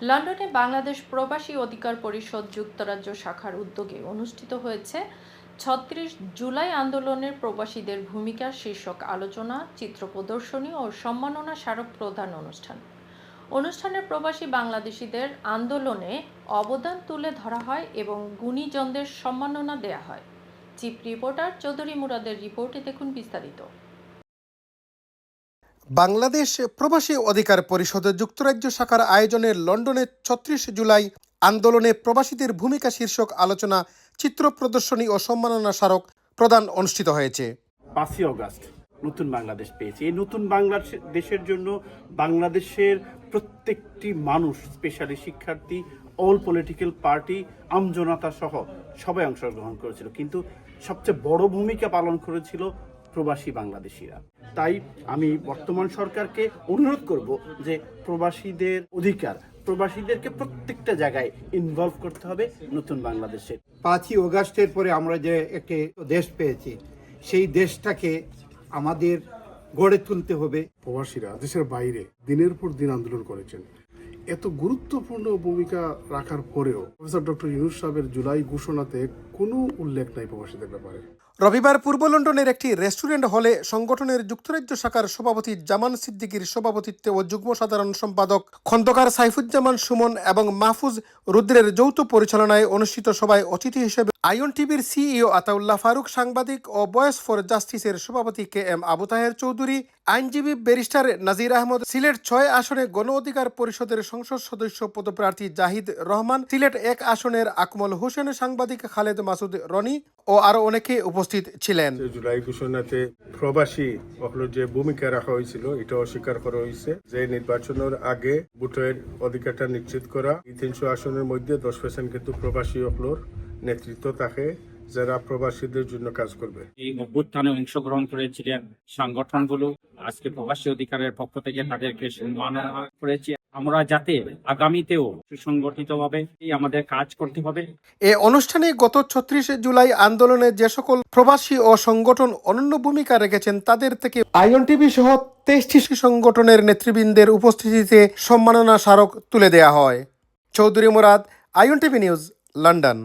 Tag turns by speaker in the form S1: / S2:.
S1: লন্ডনে বাংলাদেশ প্রবাসী অধিকার পরিষদ যুক্তরাজ্য শাখার উদ্যোগে অনুষ্ঠিত হয়েছে ছত্রিশ জুলাই আন্দোলনের প্রবাসীদের ভূমিকা শীর্ষক আলোচনা, চিত্র প্রদর্শনী ও সম্মাননা স্মারক প্রদান অনুষ্ঠান। অনুষ্ঠানে প্রবাসী বাংলাদেশিদের আন্দোলনে অবদান তুলে ধরা হয় এবং গুণীজনদের সম্মাননা দেয়া হয়। চিফ রিপোর্টার চৌধুরী মুরাদের রিপোর্টে দেখুন বিস্তারিত।
S2: বাংলাদেশ প্রবাসী অধিকার পরিষদ যুক্তরাজ্য শাখার আয়োজনে লন্ডনে ছত্রিশ জুলাই আন্দোলনে প্রবাসীদের ভূমিকা শীর্ষক আলোচনা, চিত্র প্রদর্শনী ও সম্মাননা স্মারক প্রদান অনুষ্ঠিত হয়েছে।
S3: পাঁচই অগাস্ট নতুন বাংলাদেশ পেয়েছে। এই নতুন বাংলাদেশের জন্য বাংলাদেশের প্রত্যেকটি মানুষ, স্পেশালি শিক্ষার্থী, অল পলিটিক্যাল পার্টি, আমজনতা সহ সবাই অংশগ্রহণ করেছিল। কিন্তু সবচেয়ে বড় ভূমিকা পালন করেছিল প্রবাসী বাংলাদেশিরা। তাই আমি বর্তমান সরকারকে অনুরোধ করব যে প্রবাসীদের অধিকার প্রবাসীদেরকে প্রত্যেকটা জায়গায় ইনভলভ করতে হবে নতুন বাংলাদেশে
S4: পাঁচই অগাস্টের পরে আমরা যে একটি দেশ পেয়েছি সেই দেশটাকে আমাদের গড়ে তুলতে হবে।
S5: প্রবাসীরা দেশের বাইরে দিনের পর দিন আন্দোলন করেছেন। এত গুরুত্বপূর্ণ ভূমিকা রাখার পরেও প্রফেসর ডক্টর ইউনুস সাহেবের জুলাই ঘোষণাতে কোনো উল্লেখ নাই প্রবাসীদের ব্যাপারে।
S2: রবিবার পূর্ব লন্ডনের একটি রেস্টুরেন্ট হলে সংগঠনের যুক্তরাজ্য শাখার সভাপতি জামান সিদ্দিকীর সভাপতিত্বে ও যুগ্ম সাধারণ সম্পাদক খন্দকার সাইফুজ্জামান সুমন এবং মাহফুজ রুদ্রের যৌথ পরিচালনায় অনুষ্ঠিত সভায় অতিথি হিসেবে আইন টিভির সিইও আতাউল্লাহ ফারুক, সাংবাদিক ও বয়েস ফর জাস্টিসের সভাপতি কে এম আবু তাহের চৌধুরী, আইনজীবী ব্যারিস্টার নাজির আহমদ, সিলেট ছয় আসনে গণ অধিকার পরিষদের সংসদ সদস্য পদপ্রার্থী জাহিদ রহমান, সিলেট এক আসনের আকমল হোসেন, সাংবাদিক খালেদ মাসুদ রনি ও আরও অনেকে উপস্থিত ছিলেন।
S6: জুলাই ঘোষণাতে প্রবাসী যে ভূমিকা রাখা হয়েছিল এটা অস্বীকার করা হয়েছে। যে নির্বাচনের আগে ভোটের অধিকারটা নিশ্চিত করা এই তিনশো আসনের মধ্যে দশ পার্সেন্ট কিন্তু প্রবাসী সকলের নেতৃত্ব থাকে যারা প্রবাসীদের জন্য কাজ করবে।
S7: এই অভ্যুত্থানে অংশগ্রহণ করেছিলেন সংগঠনগুলো আজকে প্রবাসী অধিকারের পক্ষ থেকে তাদেরকে সম্মাননা করেছি। আমরা যাতে আগামীতেও সুসংগঠিতভাবে আমাদের কাজ করতে হবে।
S2: এ অনুষ্ঠানে গত ছত্রিশে জুলাই আন্দোলনে যে সকল প্রবাসী ও সংগঠন অনন্য ভূমিকা রেখেছেন, তাদের থেকে আইন টিভি সহ তেইশটি সংগঠনের নেতৃবৃন্দের উপস্থিতিতে সম্মাননা স্মারক তুলে দেয়া হয়। চৌধুরী মুরাদ, আইন টিভি নিউজ, লন্ডন।